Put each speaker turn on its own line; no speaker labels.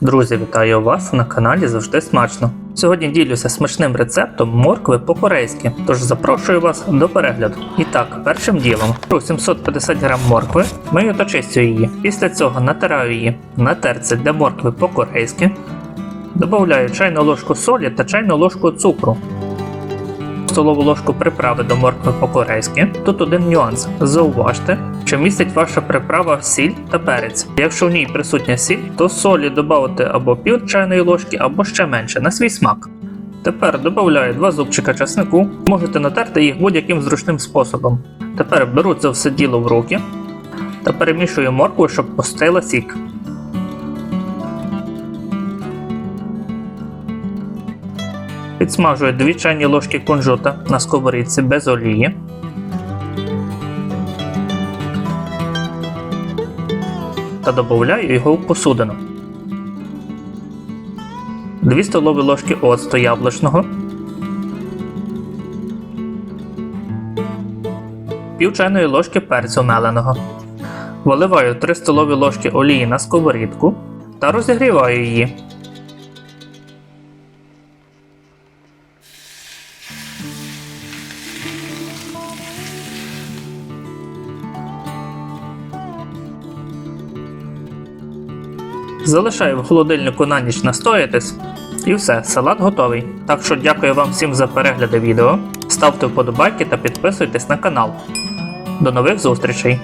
Друзі, вітаю вас на каналі Завжди Смачно. Сьогодні ділюся смачним рецептом моркви по-корейськи, тож запрошую вас до перегляду. І так, першим ділом беру 750 г моркви, мию та чистю її. Після цього натираю її на терці для моркви по-корейськи, додаю чайну ложку солі та чайну ложку цукру. Столову ложку приправи до моркви по-корейськи. Тут один нюанс. Зауважте, що містить ваша приправа сіль та перець. Якщо в ній присутня сіль, то солі додати або пів чайної ложки, або ще менше на свій смак. Тепер додаю два зубчика часнику, можете натерти їх будь-яким зручним способом. Тепер беру це все діло в руки та перемішую моркву, щоб постила сік. Підсмажую 2 чайні ложки кунжута на сковорідці без олії. Та додаю його в посудину. 2 столові ложки оцту яблучного. Пів чайної ложки перцю меленого. Виливаю 3 столові ложки олії на сковорідку та розігріваю її. Залишаю в холодильнику на ніч настоятись. І все, салат готовий. Так що дякую вам всім за перегляди відео. Ставте вподобайки та підписуйтесь на канал. До нових зустрічей!